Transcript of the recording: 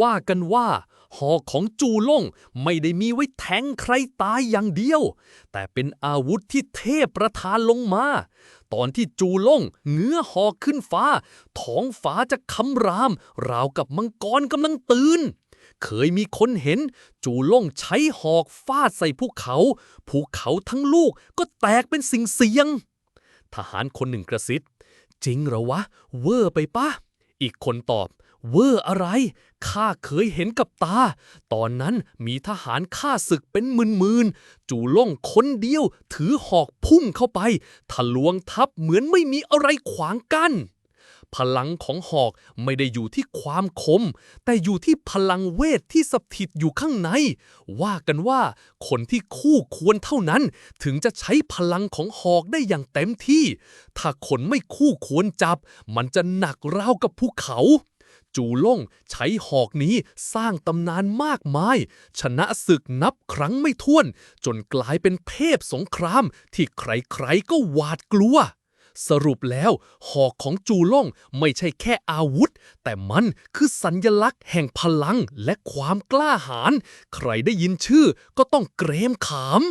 ว่ากันว่า หอกของจูล่งไม่ได้มีไว้แทงใครตายอย่างเดียว แต่เป็นอาวุธที่เทพประทานลงมา ตอนที่จูล่งเงื้อหอกขึ้นฟ้า ท้องฟ้าจะคำราม ราวกับมังกรกำลังตื่นเคยมีคนเห็น จูล่งใช้หอกฟาดใส่ภูเขา ภูเขาทั้งลูกก็แตกเป็นสิ่งเสียง ทหารคนหนึ่งกระซิบจริงเหรอวะ เวอร์ไปปะ อีกคนตอบ เวอร์อะไร ข้าเคยเห็นกับตา ตอนนั้นมีทหารข้าศึกเป็นหมื่นๆ จู่ล่งคนเดียวถือหอกพุ่งเข้าไป ทะลวงทับเหมือนไม่มีอะไรขวางกัน้น พลังของหอกไม่ได้อยู่ที่ความคม แต่อยู่ที่พลังเวทที่สถิตอยู่ข้างใน ว่ากันว่าคนที่คู่ควรเท่านั้น ถึงจะใช้พลังของหอกได้อย่างเต็มที่ ถ้าคนไม่คู่ควรจับ มันจะหนักราวกับภูเขาจูล่งใช้หอกนี้สร้างตำนานมากมาย ชนะศึกนับครั้งไม่ถ้วน จนกลายเป็นเทพสงครามที่ใครๆก็หวาดกลัว สรุปแล้วหอกของจูล่งไม่ใช่แค่อาวุธ แต่มันคือสัญญลักษณ์แห่งพลังและความกล้าหาญใครได้ยินชื่อก็ต้องเกรมขาม